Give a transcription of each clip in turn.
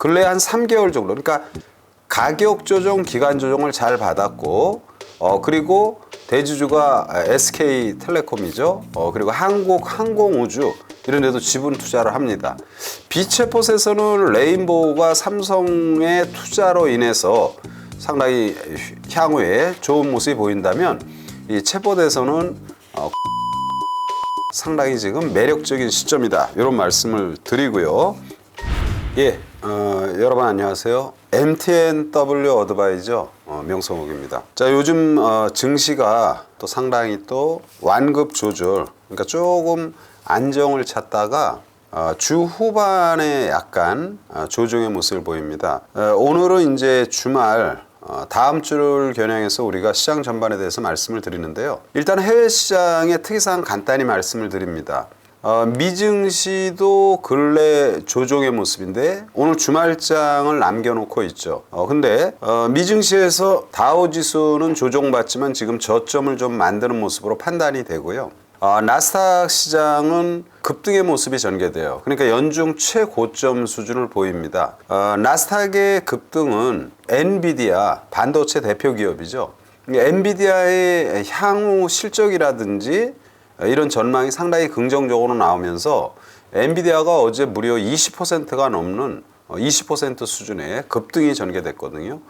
근래 한 3개월 정도. 그러니까 가격 조정, 기간 조정을 잘 받았고, 어, 그리고 대주주가 SK텔레콤이죠. 어, 그리고 한국 항공우주 이런 데도 지분 투자를 합니다. 비체포에서는 레인보우가 삼성의 투자로 인해서 상당히 향후에 좋은 모습이 보인다면 이 체포대에서는 어, 상당히 지금 매력적인 시점이다. 이런 말씀을 드리고요. 예, 어, 여러분 안녕하세요. MTNW 어드바이저 어, 명성욱입니다. 자, 요즘 어, 증시가 또 상당히 또 완급 조절, 그러니까 조금 안정을 찾다가 어, 주 후반에 약간 어, 조정의 모습을 보입니다. 어, 오늘은 이제 주말 어, 다음 주를 겨냥해서 우리가 시장 전반에 대해서 말씀을 드리는데요. 일단 해외 시장의 특이사항 간단히 말씀을 드립니다. 어, 미증시도 근래 조정의 모습인데 오늘 주말장을 남겨놓고 있죠. 어, 근데 어, 미증시에서 다우 지수는 조정받지만 지금 저점을 좀 만드는 모습으로 판단이 되고요. 어, 나스닥 시장은 급등의 모습이 전개돼요. 그러니까 연중 최고점 수준을 보입니다. 어, 나스닥의 급등은 엔비디아 반도체 대표 기업이죠. 엔비디아의 향후 실적이라든지 이런 전망이 상당히 긍정적으로 나오면서 엔비디아가 어제 무려 20%가 넘는 20% 수준의 급등이 전개됐거든요.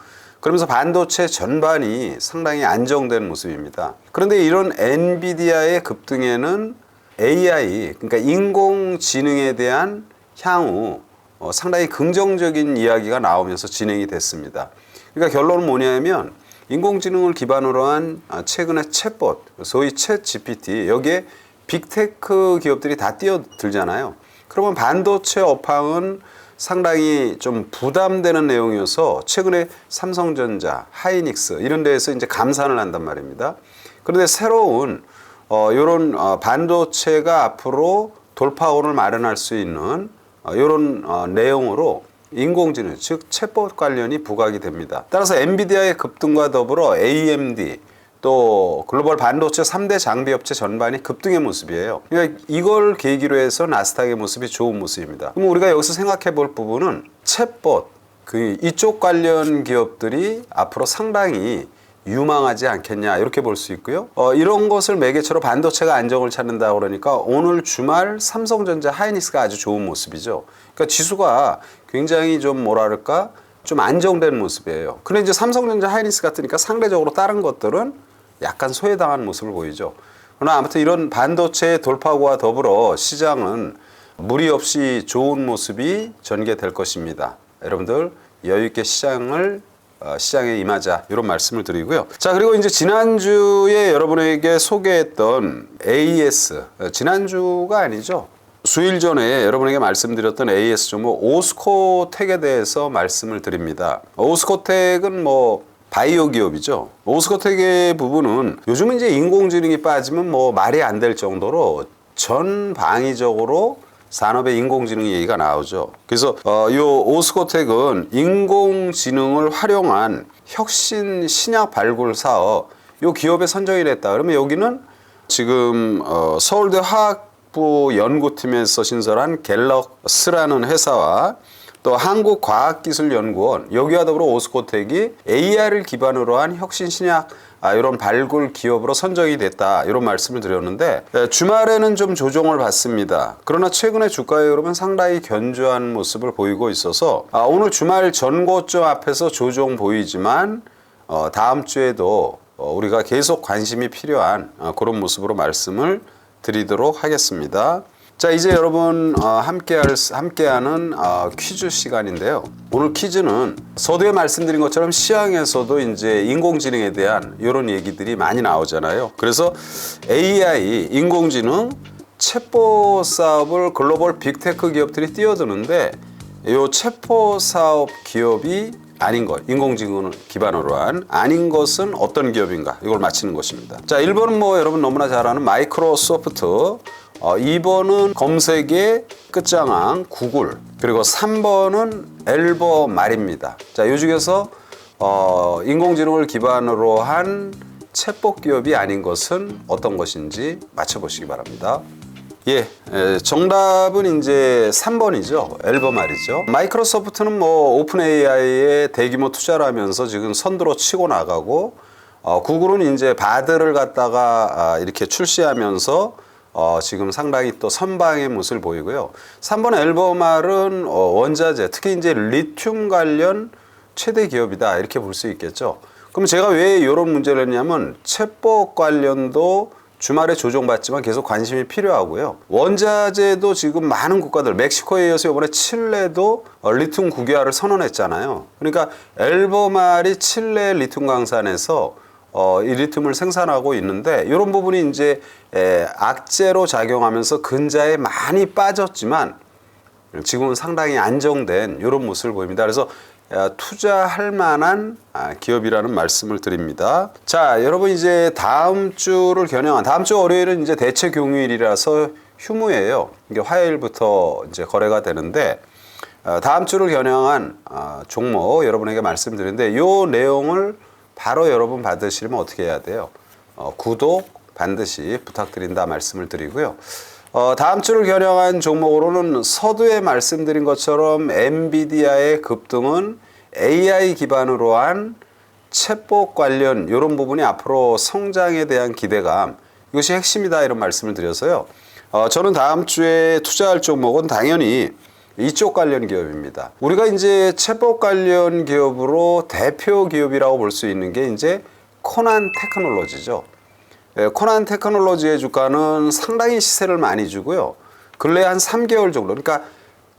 그러면서 반도체 전반이 상당히 안정된 모습입니다. 그런데 이런 엔비디아의 급등에는 AI, 그러니까 인공지능에 대한 향후 어, 상당히 긍정적인 이야기가 나오면서 진행이 됐습니다. 그러니까 결론은 뭐냐면 인공지능을 기반으로 한 아, 최근의 챗봇, 소위 챗 GPT 여기에 빅테크 기업들이 다 뛰어들잖아요. 그러면 반도체 업황은 상당히 좀 부담되는 내용이어서 최근에 삼성전자, 하이닉스 이런 데에서 이제 감산을 한단 말입니다. 그런데 새로운 어, 이런 어, 반도체가 앞으로 돌파원을 마련할 수 있는 어, 이런 어, 내용으로 인공지능 즉 챗봇 관련이 부각이 됩니다. 따라서 엔비디아의 급등과 더불어 AMD 또 글로벌 반도체 3대 장비 업체 전반이 급등의 모습이에요. 그러니까 이걸 계기로 해서 나스닥의 모습이 좋은 모습입니다. 그럼 우리가 여기서 생각해 볼 부분은 챗봇 그 이쪽 관련 기업들이 앞으로 상당히 유망하지 않겠냐 이렇게 볼 수 있고요. 어, 이런 것을 매개체로 반도체가 안정을 찾는다 그러니까 오늘 주말 삼성전자 하이닉스가 아주 좋은 모습이죠. 그러니까 지수가 굉장히 좀 뭐랄까 좀 안정된 모습이에요. 근데 이제 삼성전자 하이닉스 같으니까 상대적으로 다른 것들은 약간 소외당한 모습을 보이죠. 그러나 아무튼 이런 반도체 돌파구와 더불어 시장은 무리 없이 좋은 모습이 전개될 것입니다. 여러분들 여유 있게 시장을 어, 시장에 임하자 이런 말씀을 드리고요. 자 그리고 이제 지난주에 여러분에게 소개했던 AES 어, 지난주가 아니죠. 수일 전에 여러분에게 말씀드렸던 AS 종목 오스코텍에 대해서 말씀을 드립니다. 오스코텍은 뭐 바이오 기업이죠. 오스코텍의 부분은 요즘 이제 인공지능이 빠지면 뭐 말이 안 될 정도로 전방위적으로 산업의 인공지능 얘기가 나오죠. 그래서 어, 이 오스코텍은 인공지능을 활용한 혁신 신약 발굴 사업 이 기업에 선정이 됐다. 그러면 여기는 지금 어, 서울대 화학 부 연구팀에서 신설한 갤럭스라는 회사와 또 한국과학기술연구원 여기와 더불어 오스코텍이 AR을 기반으로 한 혁신 신약 아, 이런 발굴 기업으로 선정이 됐다 이런 말씀을 드렸는데 예, 주말에는 좀 조정을 받습니다. 그러나 최근에 주가의 흐름은 상당히 견조한 모습을 보이고 있어서 아, 오늘 주말 전고점 앞에서 조정 보이지만 어, 다음 주에도 어, 우리가 계속 관심이 필요한 어, 그런 모습으로 말씀을 드리도록 하겠습니다. 자 이제 여러분 어, 함께할 함께하는 어, 퀴즈 시간인데요. 오늘 퀴즈는 서두에 말씀드린 것처럼 시장에서도 이제 인공지능에 대한 이런 얘기들이 많이 나오잖아요. 그래서 AI 인공지능 챗봇 사업을 글로벌 빅테크 기업들이 뛰어드는데 이 챗봇 사업 기업이 아닌 것, 인공지능을 기반으로 한 아닌 것은 어떤 기업인가 이걸 맞히는 것입니다. 자, 1번은 뭐 여러분 너무나 잘 아는 마이크로소프트, 어, 2번은 검색의 끝장왕 구글, 그리고 3번은 엘버 말입니다. 자, 이 중에서 어, 인공지능을 기반으로 한 챗봇 기업이 아닌 것은 어떤 것인지 맞춰보시기 바랍니다. 예, 에, 정답은 이제 3번이죠. 앨범 말이죠. 마이크로소프트는 뭐 오픈 AI에 대규모 투자를 하면서 지금 선두로 치고 나가고 어, 구글은 이제 바드를 갖다가 아, 이렇게 출시하면서 어, 지금 상당히 또 선방의 모습을 보이고요. 3번 앨범알은 어, 원자재, 특히 이제 리튬 관련 최대 기업이다 이렇게 볼 수 있겠죠. 그럼 제가 왜 이런 문제를 했냐면 채법 관련도 주말에 조정받지만 계속 관심이 필요하고요. 원자재도 지금 많은 국가들, 멕시코에 이어서 이번에 칠레도 어, 리튬 국유화를 선언했잖아요. 그러니까 앨범알이 칠레 리튬 강산에서 어, 이 리튬을 생산하고 있는데 이런 부분이 이제 에, 악재로 작용하면서 근자에 많이 빠졌지만 지금은 상당히 안정된 이런 모습을 보입니다. 그래서 어, 투자할 만한 아, 기업이라는 말씀을 드립니다. 자, 여러분 이제 다음 주를 겨냥한 다음 주 월요일은 이제 대체 경유일이라서 휴무예요. 이게 화요일부터 이제 거래가 되는데 어, 다음 주를 겨냥한 아, 종목 여러분에게 말씀드리는데 이 내용을 바로 여러분 받으시려면 어떻게 해야 돼요? 어, 구독 반드시 부탁드린다 말씀을 드리고요. 어, 다음 주를 겨냥한 종목으로는 서두에 말씀드린 것처럼 엔비디아의 급등은 AI 기반으로 한 챗봇 관련 이런 부분이 앞으로 성장에 대한 기대감 이것이 핵심이다 이런 말씀을 드려서요. 어, 저는 다음 주에 투자할 종목은 당연히 이쪽 관련 기업입니다. 우리가 이제 챗봇 관련 기업으로 대표 기업이라고 볼 수 있는 게 이제 코난 테크놀로지죠. 예, 코난 테크놀로지의 주가는 상당히 시세를 많이 주고요. 근래 한 3개월 정도, 그러니까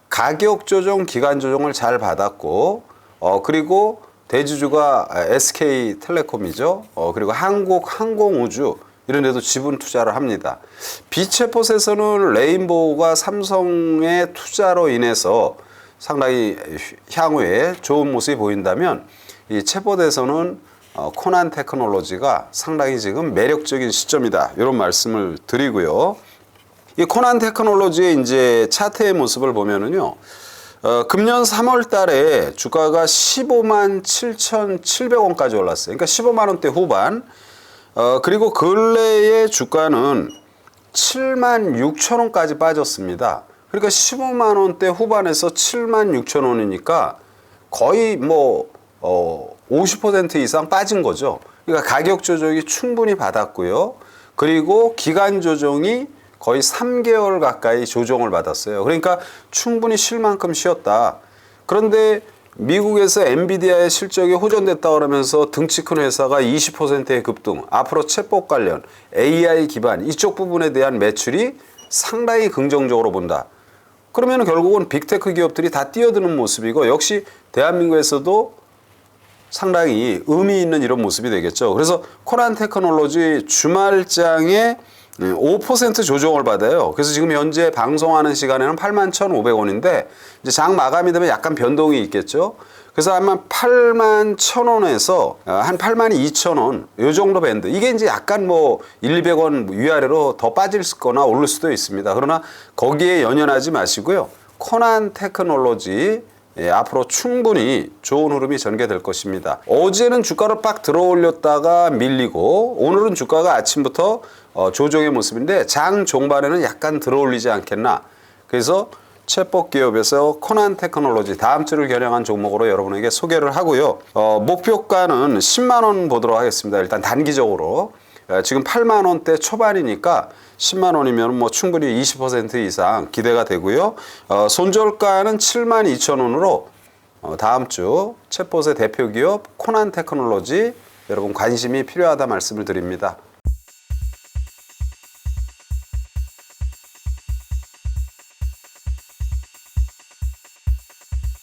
가격 조정, 기간 조정을 잘 받았고, 어, 그리고 대주주가 SK 텔레콤이죠. 어, 그리고 한국 항공우주, 이런 데도 지분 투자를 합니다. 비체포스에서는 레인보우가 삼성의 투자로 인해서 상당히 향후에 좋은 모습이 보인다면 이 채봇에서는 어, 코난 테크놀로지가 상당히 지금 매력적인 시점이다. 이런 말씀을 드리고요. 이 코난 테크놀로지의 이제 차트의 모습을 보면은요. 어, 금년 3월 달에 주가가 15만 7,700원까지 올랐어요. 그러니까 15만 원대 후반. 어, 그리고 근래의 주가는 7만 6천 원까지 빠졌습니다. 그러니까 15만 원대 후반에서 7만 6천 원이니까 거의 뭐, 어, 50% 이상 빠진 거죠. 그러니까 가격 조정이 충분히 받았고요. 그리고 기간 조정이 거의 3개월 가까이 조정을 받았어요. 그러니까 충분히 쉴 만큼 쉬었다. 그런데 미국에서 엔비디아의 실적이 호전됐다 그러면서 등치 큰 회사가 20%의 급등, 앞으로 챗봇 관련 AI 기반 이쪽 부분에 대한 매출이 상당히 긍정적으로 본다. 그러면 결국은 빅테크 기업들이 다 뛰어드는 모습이고 역시 대한민국에서도 상당히 의미 있는 이런 모습이 되겠죠. 그래서 코란 테크놀로지 주말장에 5% 조정을 받아요. 그래서 지금 현재 방송하는 시간에는 81,500원인데 이제 장 마감이 되면 약간 변동이 있겠죠. 그래서 아마 8만 1,000원에서 한 8만 2,000원 요 정도 밴드. 이게 이제 약간 뭐 1, 200원 위아래로 더 빠질 거나 오를 수도 있습니다. 그러나 거기에 연연하지 마시고요. 코난 테크놀로지 예, 앞으로 충분히 좋은 흐름이 전개될 것입니다. 어제는 주가를 빡 들어 올렸다가 밀리고 오늘은 주가가 아침부터 어, 조정의 모습인데 장 종반에는 약간 들어 올리지 않겠나. 그래서 챗봇 기업에서 코난 테크놀로지 다음 주를 겨냥한 종목으로 여러분에게 소개를 하고요. 어, 목표가는 10만 원 보도록 하겠습니다. 일단 단기적으로. 어, 지금 8만 원대 초반이니까 10만 원이면 뭐 충분히 20% 이상 기대가 되고요. 어, 손절가는 7만 2천 원으로 어, 다음 주 챗봇의 대표 기업 코난 테크놀로지 여러분 관심이 필요하다 말씀을 드립니다.